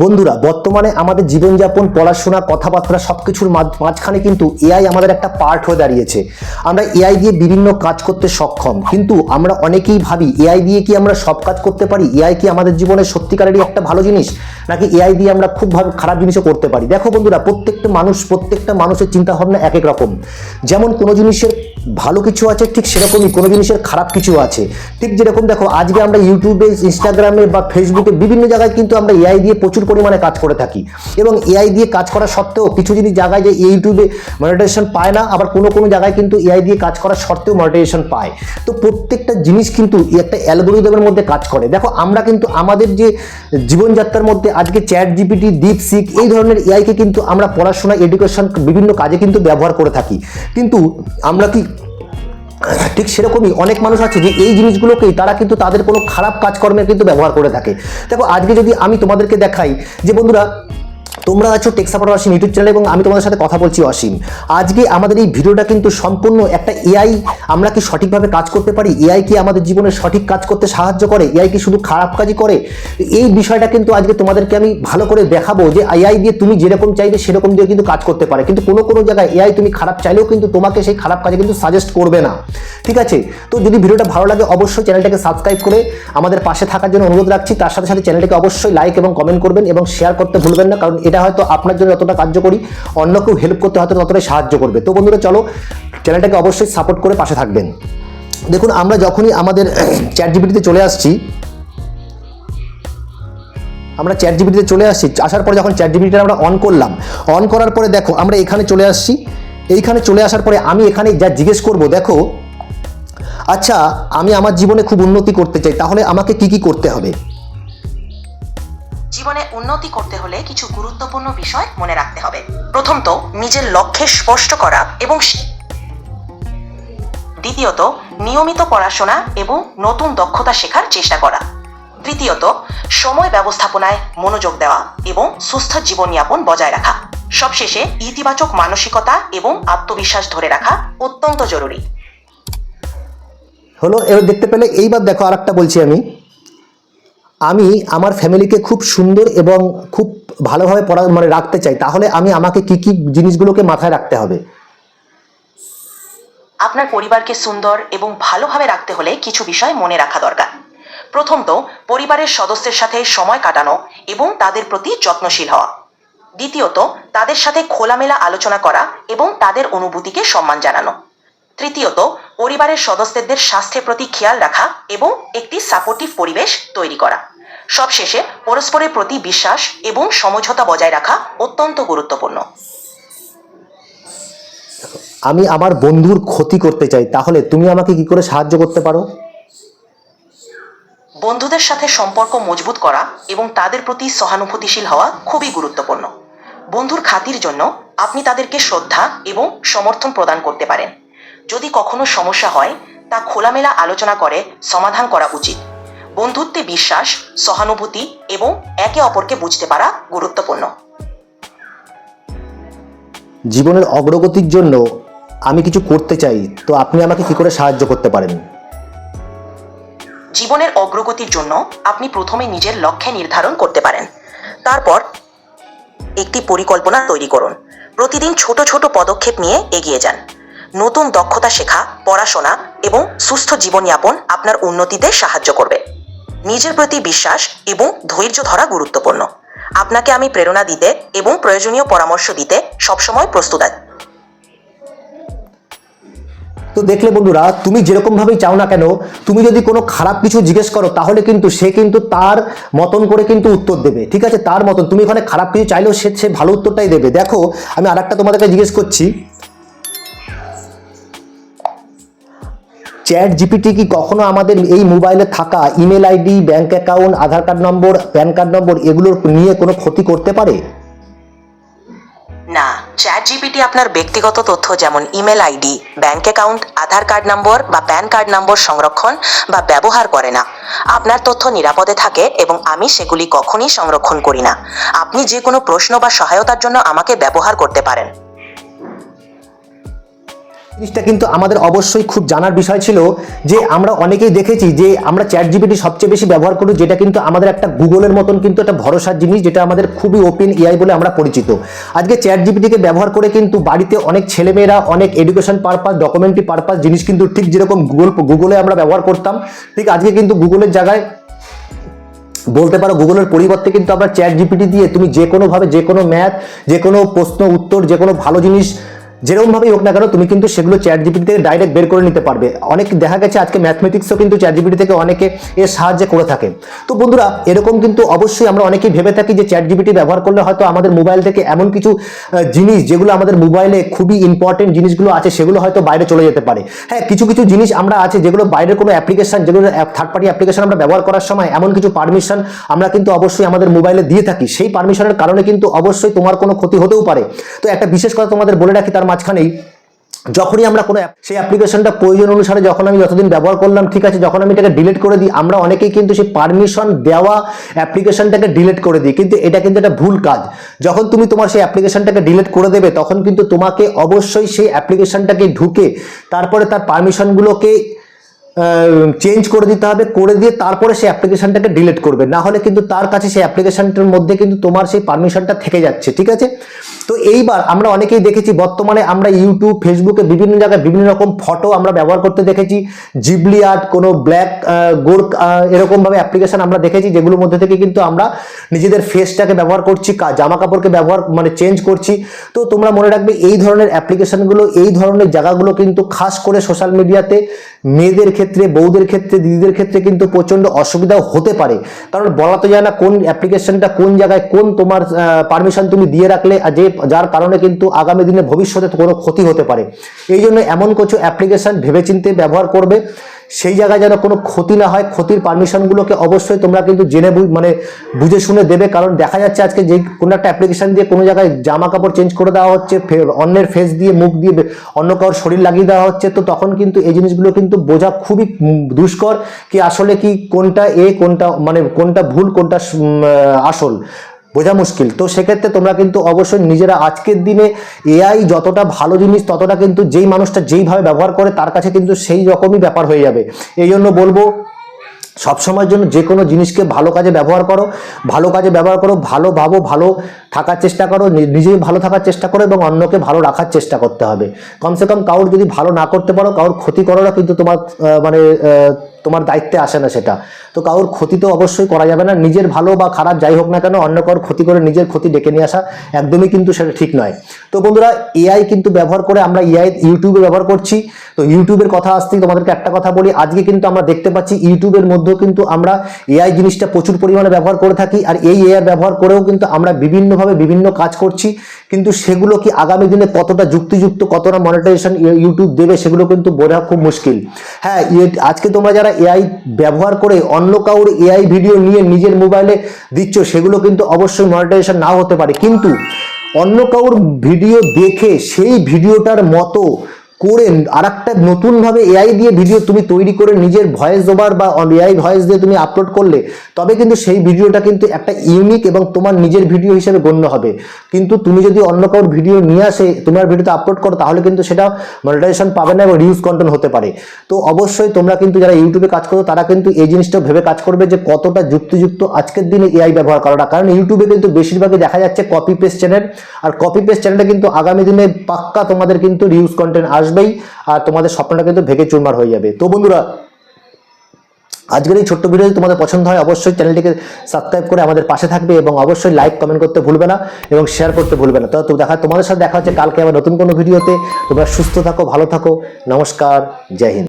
বন্ধুরা, বর্তমানে আমাদের জীবনযাপন, পড়াশোনা, কথাবার্তা সব কিছুর মাঝখানে কিন্তু এআই আমাদের একটা পার্ট হয়ে দাঁড়িয়েছে। আমরা এআই দিয়ে বিভিন্ন কাজ করতে সক্ষম, কিন্তু আমরা অনেকেই ভাবি এআই দিয়ে কি আমরা সব কাজ করতে পারি? এআই কি আমাদের জীবনে সত্যিকারেরই একটা ভালো জিনিস? নাকি এআই দিয়ে আমরা খুব ভাবে খারাপ জিনিসও করতে পারি? দেখো বন্ধুরা, প্রত্যেকটা মানুষ, প্রত্যেকটা মানুষের চিন্তাভাবনা এক এক রকম। যেমন কোনো জিনিসের ভালো কিছু আছে, ঠিক সেরকমই। কোনো জিনিসের খারাপ কিছু আছে। ঠিক যেরকম দেখো, আজকে আমরা ইউটিউবে ইনস্টাগ্রামে বা ফেসবুকে বিভিন্ন জায়গায় কিন্তু আমরা এআই দিয়ে প্রচুর পরিমাণে কাজ করে থাকি। এবং এআই দিয়ে কাজ করা সত্ত্বেও কিছু জিনিস জায়গায় যে ইউটিউবে মনিটাইজেশন পায় না, আবার কোনো কোনো জায়গায় কিন্তু এআই দিয়ে কাজ করা সত্ত্বেও মনিটাইজেশন পায়। তো প্রত্যেকটা জিনিস কিন্তু একটা অ্যালগোরিদমের মধ্যে কাজ করে। দেখো, আমরা কিন্তু আমাদের যে জীবনযাত্রার মধ্যে আজকে চ্যাট জিপিটি ডিপ সিক এই ধরনের এআইকে কিন্তু আমরা পড়াশোনা এডুকেশন বিভিন্ন কাজে কিন্তু ব্যবহার করে থাকি। কিন্তু আমরা কি ঠিক সেরকমই অনেক মানুষ আছে যে এই জিনিসগুলোকেই তারা কিন্তু তাদের কোনো খারাপ কাজকর্মে কিন্তু ব্যবহার করে থাকে। দেখো, আজকে যদি আমি তোমাদেরকে দেখাই যে বন্ধুরা তোমরা আছো টেক্সাপার অসীম ইউটিউব চ্যানেল এবং আমি তোমাদের সাথে কথা বলছি অসীম। আজকে আমাদের এই ভিডিওটা কিন্তু সম্পূর্ণ একটা এআই আমরা কি সঠিকভাবে কাজ করতে পারি? এআই কি আমাদের জীবনে সঠিক কাজ করতে সাহায্য করে? এআই কি শুধু খারাপ কাজই করে? এই বিষয়টা কিন্তু আজকে তোমাদেরকে আমি ভালো করে দেখাবো যে এআই দিয়ে তুমি যেরকম চাইবে সেরকম দিয়ে কিন্তু কাজ করতে পারে। কিন্তু কোনো কোনো জায়গায় এআই তুমি খারাপ চাইলেও কিন্তু তোমাকে সেই খারাপ কাজে কিন্তু সাজেস্ট করবে না। ঠিক আছে? তো যদি ভিডিওটা ভালো লাগে অবশ্যই চ্যানেলটাকে সাবস্ক্রাইব করে আমাদের পাশে থাকার জন্য অনুরোধ রাখছি। তার সাথে সাথে চ্যানেলটাকে অবশ্যই লাইক এবং কমেন্ট করবেন এবং শেয়ার করতে ভুলবেন না। কারণ এটা হয়তো আপনার জন্য যতটা কার্যকরী অন্য কেউ হেল্প করতে হয়তো ততটাই সাহায্য করবে। তো বন্ধুরা, চলো চ্যানেলটাকে অবশ্যই সাপোর্ট করে পাশে থাকবেন। দেখুন, আমরা যখনই আমাদের চ্যাট জিবিটিতে চলে আসছি, আমরা চ্যাট জিবিটিতে চলে আসছি, আসার পরে যখন চ্যাট জিবিটিটা আমরা অন করলাম অন করার পরে দেখো, আমরা এখানে চলে আসছি। এইখানে চলে আসার পরে আমি এখানে যা জিজ্ঞেস করব, দেখো আচ্ছা আমি আমার জীবনে খুব উন্নতি করতে চাই, তাহলে আমাকে কি কি করতে হবে? জীবনে উন্নতি করতে হলে কিছু গুরুত্বপূর্ণ বিষয় মনে রাখতে হবে। প্রথমত, নিজের লক্ষ্যে স্পষ্ট করা এবং দ্বিতীয়ত, নিয়মিত পড়াশোনা এবং নতুন দক্ষতা শেখার চেষ্টা করা। তৃতীয়ত, সময় ব্যবস্থাপনায় মনোযোগ দেওয়া এবং সুস্থ জীবনযাপন বজায় রাখা। সবশেষে, ইতিবাচক মানসিকতা এবং আত্মবিশ্বাস ধরে রাখা অত্যন্ত জরুরি। হলো, এবার দেখতে পেলে এইবার দেখো আর একটা বলছি আমি। আমি আমার ফ্যামিলিকে খুব সুন্দর এবং খুব ভালোভাবে পড়া মানে রাখতে চাই, তাহলে আমি আমাকে কি কি জিনিসগুলোকে মাথায় রাখতে হবে? আপনার পরিবারকে সুন্দর এবং ভালোভাবে রাখতে হলে কিছু বিষয় মনে রাখা দরকার। প্রথমত, পরিবারের সদস্যের সাথে সময় কাটানো এবং তাদের প্রতি যত্নশীল হওয়া। দ্বিতীয়ত, তাদের সাথে খোলামেলা আলোচনা করা এবং তাদের অনুভূতিকে সম্মান জানানো। তৃতীয়ত পরিবারের সদস্যদের স্বাস্থ্যের প্রতি খেয়াল রাখা এবং একটি সাপোর্টিভ পরিবেশ তৈরি করা। সবশেষে পরস্পরের প্রতি বিশ্বাস এবং সমঝোতা বজায় রাখা অত্যন্ত গুরুত্বপূর্ণ। আমি আমার বন্ধুর ক্ষতি করতে চাই তাহলে তুমি আমাকে কি করে সাহায্য করতে পারো? বন্ধুদের সাথে সম্পর্ক মজবুত করা এবং তাদের প্রতি সহানুভূতিশীল হওয়া খুবই গুরুত্বপূর্ণ। বন্ধুর খাতির জন্য আপনি তাদেরকে শ্রদ্ধা এবং সমর্থন প্রদান করতে পারেন। যদি কখনো সমস্যা হয় তা খোলামেলা আলোচনা করে সমাধান করা উচিত। বন্ধুত্বে বিশ্বাস সহানুভূতি এবং একে অপরকে বুঝতে পারা গুরুত্বপূর্ণ। জীবনের অগ্রগতির জন্য আমি কিছু করতে চাই তো আপনি আমাকে কি করে সাহায্য করতে পারেন? জীবনের অগ্রগতির জন্য আপনি প্রথমে নিজের লক্ষ্যে নির্ধারণ করতে পারেন। তারপর একটি পরিকল্পনা তৈরি করুন। প্রতিদিন ছোট ছোট পদক্ষেপ নিয়ে এগিয়ে যান। নতুন দক্ষতা শেখা, পড়াশোনা এবং সুস্থ জীবনযাপন আপনার উন্নতিতে সাহায্য করবে। নিজের প্রতি বিশ্বাস এবং ধৈর্য ধরা গুরুত্বপূর্ণ। আপনাকে আমি প্রেরণা দিতে এবং প্রয়োজনীয় পরামর্শ দিতে সবসময় প্রস্তুত আছি। তো দেখলে বন্ধুরা, তুমি যেরকম ভাবেই চাও না কেন, তুমি যদি কোনো খারাপ কিছু জিজ্ঞেস করো, তাহলে কিন্তু সে কিন্তু তার মতন করে কিন্তু উত্তর দেবে। ঠিক আছে? তার মতন। তুমি ওখানে খারাপ কিছু চাইলেও সে সে ভালো উত্তরটাই দেবে। দেখো, আমি আরেকটা তোমাদেরকে জিজ্ঞেস করছি। চ্যাট জিপিটি কি কখনো আমাদের এই মোবাইলে থাকা email ID, bank account, Aadhaar card number, PAN card number এগুলোর নিয়ে কোনো ক্ষতি করতে পারে? না, চ্যাট জিপিটি আপনার ব্যক্তিগত তথ্য যেমন email ID, bank account, Aadhaar card number বা প্যান কার্ড নম্বর সংরক্ষণ বা ব্যবহার করে না। আপনার তথ্য নিরাপদে থাকে এবং আমি সেগুলি কখনই সংরক্ষণ করি না। আপনি যে কোনো প্রশ্ন বা সহায়তার জন্য আমাকে ব্যবহার করতে পারেন। জিনিসটা কিন্তু আমাদের অবশ্যই খুব জানার বিষয় ছিল যে আমরা অনেকেই দেখেছি যে আমরা চ্যাট জিপিটি সবচেয়ে বেশি ব্যবহার করি, যেটা কিন্তু আমাদের একটা গুগলের মতন কিন্তু একটা ভরসার জিনিস, যেটা আমাদের খুবই ওপেন এআই বলে আমরা পরিচিত। আজকে চ্যাট জিপিটিকে ব্যবহার করে কিন্তু বাড়িতে অনেক ছেলেমেয়েরা, অনেক এডুকেশন পারপাস ডকুমেন্টারি পারপাস জিনিস কিন্তু ঠিক যেরকম গুগল গুগলে আমরা ব্যবহার করতাম, ঠিক আজকে কিন্তু গুগলের জায়গায় বলতে পারো গুগলের পরিবর্তে কিন্তু আমরা চ্যাট জিপিটি দিয়ে তুমি যে কোনোভাবে যে কোনো ম্যাথ যে কোনো প্রশ্ন উত্তর যে কোনো ভালো জিনিস যেরকমভাবেই হোক না কেন, তুমি কিন্তু সেগুলো চ্যাট জিপিটি থেকে ডাইরেক্ট বের করে নিতে পারবে। অনেক দেখা গেছে আজকে ম্যাথমেটিক্সও কিন্তু চ্যাট জিপিটি থেকে অনেকে এর সাহায্যে করে থাকে। তো বন্ধুরা, এরকম কিন্তু অবশ্যই আমরা অনেকেই ভেবে থাকি যে চ্যাট জিপিটি ব্যবহার করলে হয়তো আমাদের মোবাইল থেকে এমন কিছু জিনিস যেগুলো আমাদের মোবাইলে খুবই ইম্পর্টেন্ট জিনিসগুলো আছে, সেগুলো হয়তো বাইরে চলে যেতে পারে। হ্যাঁ কিছু কিছু জিনিস আমরা আছে যেগুলো বাইরের কোনো অ্যাপ্লিকেশন যেগুলো থার্ড পার্টি অ্যাপ্লিকেশন আমরা ব্যবহার করার সময় এমন কিছু পারমিশন আমরা কিন্তু অবশ্যই আমাদের মোবাইলে দিয়ে থাকি। সেই পারমিশনের কারণে কিন্তু অবশ্যই তোমার কোনো ক্ষতি হতেও পারে। তো একটা বিশেষ কথা তোমাদের বলে রাখি, তার মাঝখানেই যখনই আমরা কোনো সেই অ্যাপ্লিকেশনটা প্রয়োজন অনুসারে যখন আমি যতদিন ব্যবহার করলাম, ঠিক আছে, যখন আমি এটাকে ডিলিট করে দিই, আমরা অনেকেই কিন্তু সেই পারমিশন দেওয়া অ্যাপ্লিকেশনটাকে ডিলিট করে দিই। কিন্তু এটা কিন্তু একটা ভুল কাজ। যখন তুমি তোমার সেই অ্যাপ্লিকেশনটাকে ডিলিট করে দেবে, তখন কিন্তু তোমাকে অবশ্যই সেই অ্যাপ্লিকেশনটাকে ঢুকে তারপরে তার পারমিশনগুলোকে চেঞ্জ করে দিতে হবে, করে দিয়ে তারপরে সেই অ্যাপ্লিকেশনটাকে ডিলিট করবে। না হলে কিন্তু তার কাছে সেই অ্যাপ্লিকেশনটার মধ্যে কিন্তু তোমার সেই পারমিশনটা থেকে যাচ্ছে, ঠিক আছে? তো এইবার আমরা অনেকেই দেখেছি, বর্তমানে আমরা ইউটিউব ফেসবুকে বিভিন্ন জায়গায় বিভিন্ন রকম ফটো আমরা ব্যবহার করতে দেখেছি। জিবলি আর্ট কোনো ব্ল্যাক গোর্ক এরকমভাবে অ্যাপ্লিকেশন আমরা দেখেছি, যেগুলোর মধ্যে থেকে কিন্তু আমরা নিজেদের ফেসটাকে ব্যবহার করছি জামা কাপড়কে ব্যবহার মানে চেঞ্জ করছি। তো তোমরা মনে রাখবে, এই ধরনের অ্যাপ্লিকেশনগুলো এই ধরনের জায়গাগুলো কিন্তু খাস করে সোশ্যাল মিডিয়াতে মেয়েদের ক্ষেত্রে বউদের ক্ষেত্রে, দিদিদের ক্ষেত্রে কিন্তু প্রচণ্ড অসুবিধাও হতে পারে। কারণ বলা তো যায় না কোন অ্যাপ্লিকেশনটা কোন জায়গায় কোন তোমার পারমিশন তুমি দিয়ে রাখলে যে, যার কারণে কিন্তু আগামী দিনে ভবিষ্যতে কোনো ক্ষতি হতে পারে। এই জন্য এমন কিছু অ্যাপ্লিকেশন ভেবেচিন্তে ব্যবহার করবে। সেই জায়গায় যেন কোনো ক্ষতি না হয়, ক্ষতির পারমিশনগুলোকে অবশ্যই তোমরা কিন্তু জেনে মানে বুঝে শুনে দেবে। কারণ দেখা যাচ্ছে আজকে যে কোনো একটা অ্যাপ্লিকেশন দিয়ে কোনো জায়গায় জামা কাপড় চেঞ্জ করে দেওয়া হচ্ছে অন্যের ফেস দিয়ে, মুখ দিয়ে অন্য কারোর শরীর লাগিয়ে দেওয়া হচ্ছে। তো তখন কিন্তু এই জিনিসগুলো কিন্তু বোঝা খুবই দুষ্কর, কি আসলে কি কোনটা এ, কোনটা মানে কোনটা ভুল, কোনটা আসল। বোঝা মুশকিল। তো সেক্ষেত্রে তোমরা কিন্তু অবশ্যই নিজেরা আজকের দিনে এআই যতটা ভালো জিনিস, ততটা কিন্তু যেই মানুষটা যেইভাবে ব্যবহার করে, তার কাছে কিন্তু সেই রকমই ব্যাপার হয়ে যাবে। এই জন্য বলব, সবসময়ের জন্য যে কোনো জিনিসকে ভালো কাজে ব্যবহার করো, ভালো কাজে ব্যবহার করো, ভালো ভাবো, ভালো থাকার চেষ্টা করো, নি- নিজে ভালো থাকার চেষ্টা করো এবং অন্যকে ভালো রাখার চেষ্টা করতে হবে। কমসে কম কারোর যদি ভালো না করতে পারো, কারোর ক্ষতি করাটা কিন্তু তোমার মানে তোমার দায়িত্বে আসে না সেটা। তো কারোর ক্ষতি তো অবশ্যই করা যাবে না। নিজের ভালো বা খারাপ যাই হোক না কেন, অন্য কারোর ক্ষতি করে নিজের ক্ষতি ডেকে নিয়ে আসা একদমই কিন্তু সেটা ঠিক নয়। তো বন্ধুরা এআই কিন্তু ব্যবহার করে আমরা এআই ইউটিউবে ব্যবহার করছি। তো ইউটিউবের কথা আসতেই তোমাদেরকে একটা কথা বলি, আজকে কিন্তু আমরা দেখতে পাচ্ছি ইউটিউবের মধ্যেও কিন্তু আমরা এআই জিনিসটা প্রচুর পরিমাণে ব্যবহার করে থাকি। আর এই এআই ব্যবহার করেও কিন্তু আমরা বিভিন্নভাবে বিভিন্ন কাজ করছি। কিন্তু সেগুলো কি আগামী দিনে কতটা যুক্তিযুক্ত, কতটা মনিটাইজেশন ইউটিউব দেবে, সেগুলো কিন্তু বোঝা খুব মুশকিল। হ্যাঁ আজকে তোমরা যারা এআই ব্যবহার করে অন্য কাউর এআই ভিডিও নিয়ে নিজের মোবাইলে দিচ্ছ, সেগুলো কিন্তু অবশ্যই মনিটাইজেশন নাও হতে পারে। কিন্তু অন্য কাউর ভিডিও দেখে সেই ভিডিওটার মতো করে আর একটা নতুনভাবে এআই দিয়ে ভিডিও তুমি তৈরি করে নিজের ভয়েস ওভার বা এআই ভয়েস দিয়ে তুমি আপলোড করলে, তবে কিন্তু সেই ভিডিওটা কিন্তু একটা ইউনিক এবং তোমার নিজের ভিডিও হিসেবে গণ্য হবে। কিন্তু তুমি যদি অন্য কারোর ভিডিও নিয়ে আসে তোমার ভিডিওতে আপলোড করো, তাহলে কিন্তু সেটা মনিটাইজেশন পাবে না এবং রিউজ কন্টেন্ট হতে পারে। তো অবশ্যই তোমরা কিন্তু যারা ইউটিউবে কাজ করো, তারা কিন্তু এই জিনিসটা ভেবে কাজ করবে যে কতটা যুক্তিযুক্ত আজকের দিনে এআই ব্যবহার করাটা। কারণ ইউটিউবে কিন্তু বেশিরভাগই দেখা যাচ্ছে কপি পেস্ট চ্যানেল আর কপি পেস্ট চ্যানেলটা কিন্তু আগামী দিনে পাক্কা তোমাদের কিন্তু রিউজ কন্টেন্ট আসবেই, আর তোমাদের স্বপ্নটা কিন্তু ভেঙে চুরমার হয়ে যাবে। তো বন্ধুরা, আজকের এই ছোট্ট ভিডিও যদি তোমাদের পছন্দ হয়, অবশ্যই চ্যানেলটিকে সাবস্ক্রাইব করে আমাদের পাশে থাকবে এবং অবশ্যই লাইক, কমেন্ট করতে ভুলবে না এবং শেয়ার করতে ভুলবে না। তো দেখা, তোমাদের সাথে দেখা হচ্ছে কালকে আবার নতুন কোনো ভিডিওতে। তোমরা সুস্থ থাকো, ভালো থাকো। নমস্কার, জয় হিন্দ।